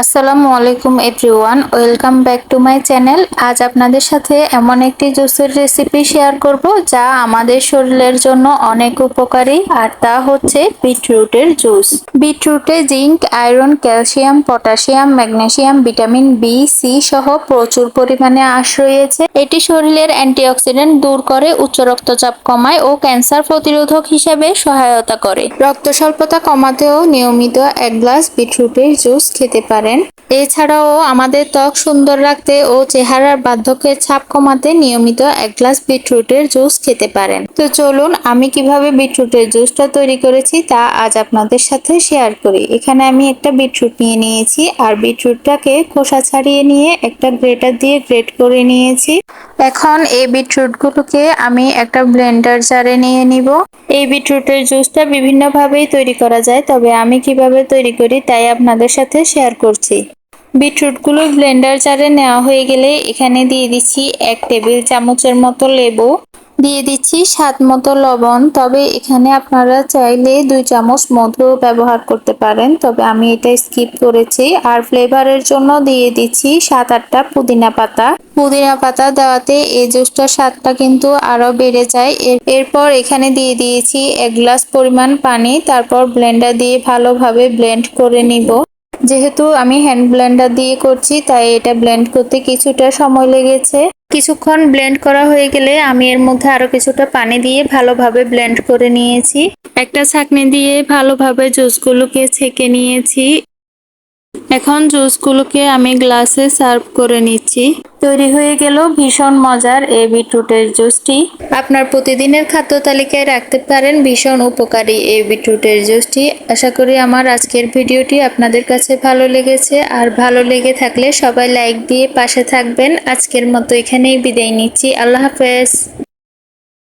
আসসালামু আলাইকুম everyone, welcome back to my channel. আজ আপনাদের সাথে এমন একটি জুসের রেসিপি শেয়ার করব, যা আমাদের শরীরের জন্য অনেক উপকারী, আর তা হচ্ছে বিটরুটের juice. বিটরুটে zinc, iron, calcium, potassium, magnesium, vitamin B, C সহ প্রচুর পরিমাণে আঁশ রয়েছে। এটি শরীরের অ্যান্টিঅক্সিডেন্ট দূর করে, উচ্চ রক্তচাপ কমায় ও ক্যান্সার প্রতিরোধক হিসেবে সহায়তা করে। রক্ত স্বল্পতা কমাতেও নিয়মিত এক গ্লাস বিটরুটের জুস খেতে পারেন এছাড়াও আমাদের ত্বক সুন্দর রাখতে ও চেহারার বার্ধক্যের ছাপ কমাতে নিয়মিত এক গ্লাস বিটরুটের জুস খেতে পারেন। তো চলুন, আমি কীভাবে বিটরুটের জুসটা তৈরি করেছি তা আজ আপনাদের সাথে শেয়ার করি। এখানে আমি একটা বিটরুট নিয়ে নিয়েছি আর বিটরুটটাকে খোসা ছাড়িয়ে নিয়ে একটা গ্রেটার দিয়ে গ্রেট করে নিয়েছি। এখন এই বিটরুটগুলোকে আমি একটা ব্লেন্ডার জারে নিয়ে নিব। এই বিটরুটের জুসটা বিভিন্নভাবেই তৈরি করা যায়, তবে আমি কীভাবে তৈরি করি তাই আপনাদের সাথে শেয়ার করছি। বিটরুটগুলো ব্লেন্ডার জারে নেওয়া হয়ে গেলে এখানে দিয়ে দিচ্ছি এক টেবিল চামচের মতো লেবু। দিয়ে দিচ্ছি স্বাদ মতো লবণ। তবে এখানে আপনারা চাইলে দুই চামচ মধু ব্যবহার করতে পারেন। তবে আমি এটা স্কিপ করেছি। আর ফ্লেভারের জন্য দিয়ে দিচ্ছি সাত আটটা পুদিনা পাতা। পুদিনা পাতা দেওয়াতে এই জুসটার স্বাদটা কিন্তু আরও বেড়ে যায়। এরপর এখানে দিয়ে দিয়েছি এক গ্লাস পরিমাণ পানি। তারপর ব্লেন্ডার দিয়ে ভালোভাবে ব্লেন্ড করে নিব। যেহেতু আমি হ্যান্ড ব্লেন্ডার দিয়ে করছি, তাই এটা ব্লেন্ড করতে কিছুটা সময় লেগেছে। কিছুক্ষণ ব্লেন্ড করা হয়ে গেলে আমি এর মধ্যে আরও কিছুটা পানি দিয়ে ভালোভাবে ব্লেন্ড করে নিয়েছি। একটা ছাঁকনি দিয়ে ভালোভাবে জুসগুলোকে ছেঁকে নিয়েছি। এখন জুসগুলোকে আমি গ্লাসে সার্ভ করে নিচ্ছি। তৈরি হয়ে গেল ভীষণ মজার এই বিটরুটের জুসটি। আপনার প্রতিদিনের খাদ্য তালিকায় রাখতে পারেন ভীষণ উপকারী এই বিটরুটের জুসটি। আশা করি আমার আজকের ভিডিওটি আপনাদের কাছে ভালো লেগেছে। আর ভালো লেগে থাকলে সবাই লাইক দিয়ে পাশে থাকবেন। আজকের মতো এখানেই বিদায় নিচ্ছি। আল্লাহ হাফেজ।